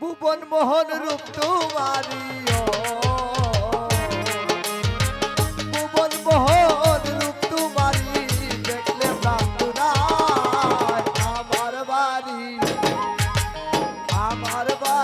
ভুবন মোহন রূপ তোমারি। ভুবন মোহন রূপ তোমারি দেখলে আমার বাড়ি আমার বাড়ি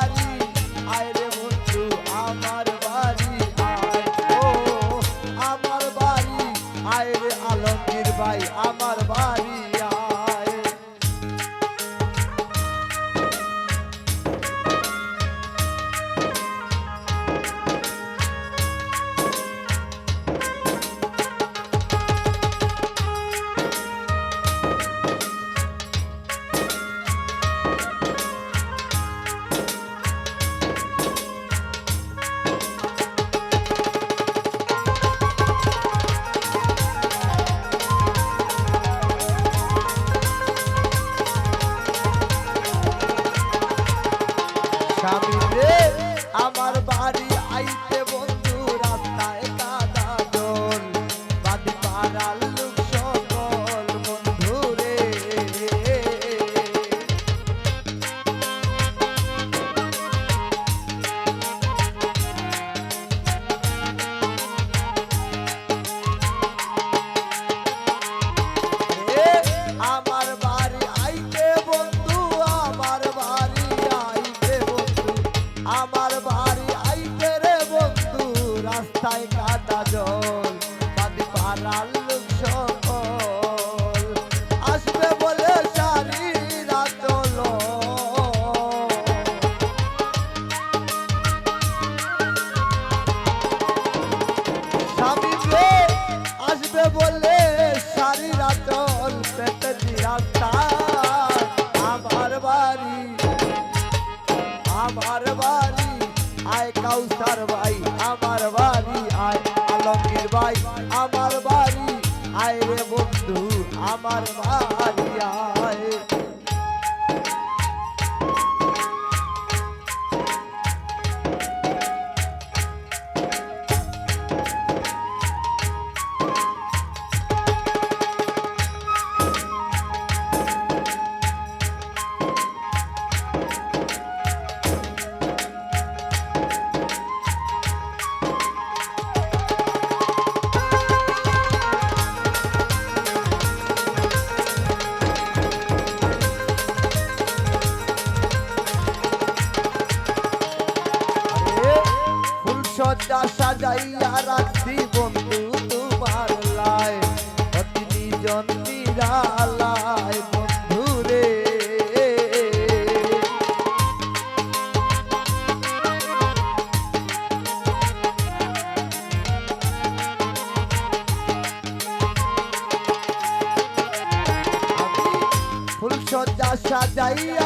বন্ধু আমার বাড়ি আয় সজ্জা সাজাইয়া রাখছি বন্ধু তোমার লাই। অতি নিজন নিরালায় বন্ধু রে। ফুল সজ্জা সাজাইয়া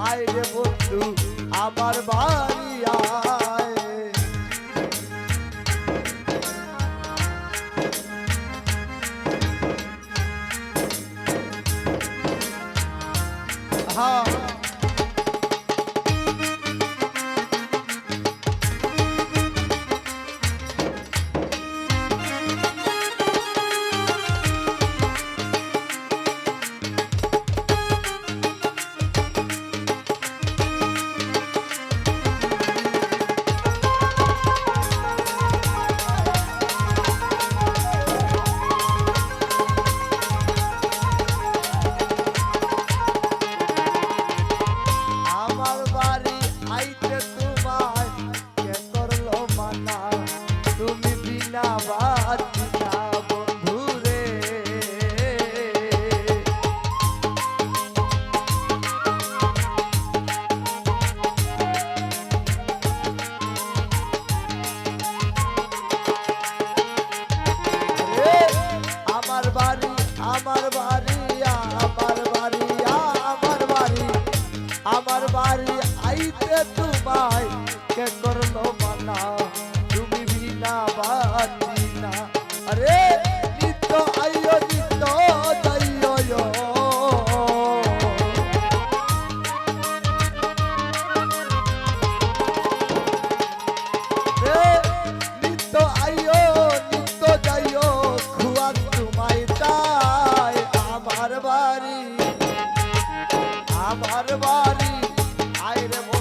আয় রে বন্ধু আমার বাড়ি আয়। হ্যাঁ চাইতে তোমায় কে করল মানা তুমি বিনা বাতি না আরে, নিত্য আইয় নিত্য যাইয়। নিত্য আইয় নিত্য যাইয় খুয়া তোমায় তাই আমার বাড়ি আমার বাড়ি Tenemos